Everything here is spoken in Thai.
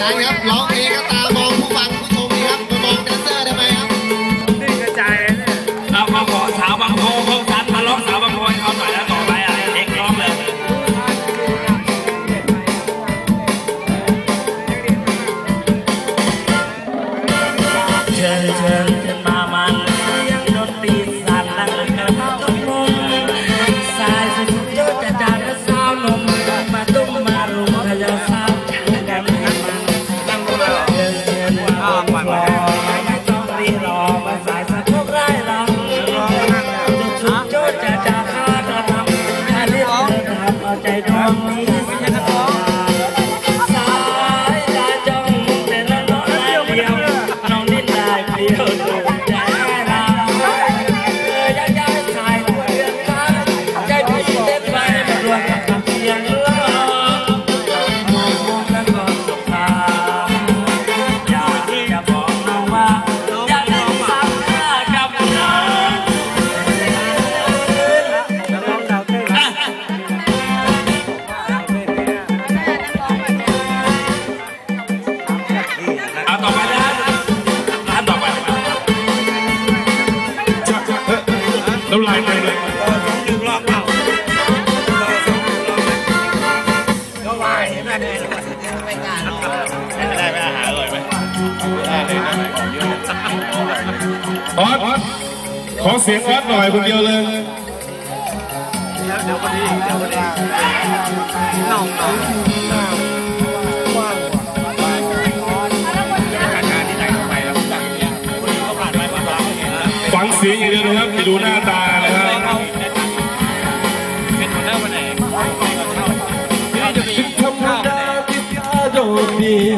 Nhanh! ใจดวงนี้ น้ำลายเต็มเลยต่องดึงรอบเปล่าต่อสองหนึ่งรอบก็วาม่เลยไม่กล้าหรไม่ได้ไม่ได้หาร่อยไหมได้เลยนะขอเอสขอเสียงออสหน่อยคนเดียวเลยเดี๋ยวเดี๋ยวคนนี้เดี๋ยวคนนี้น้องน้องฟังเสียงอย่างเดียวนะครับไปดูหน้าตา Yeah.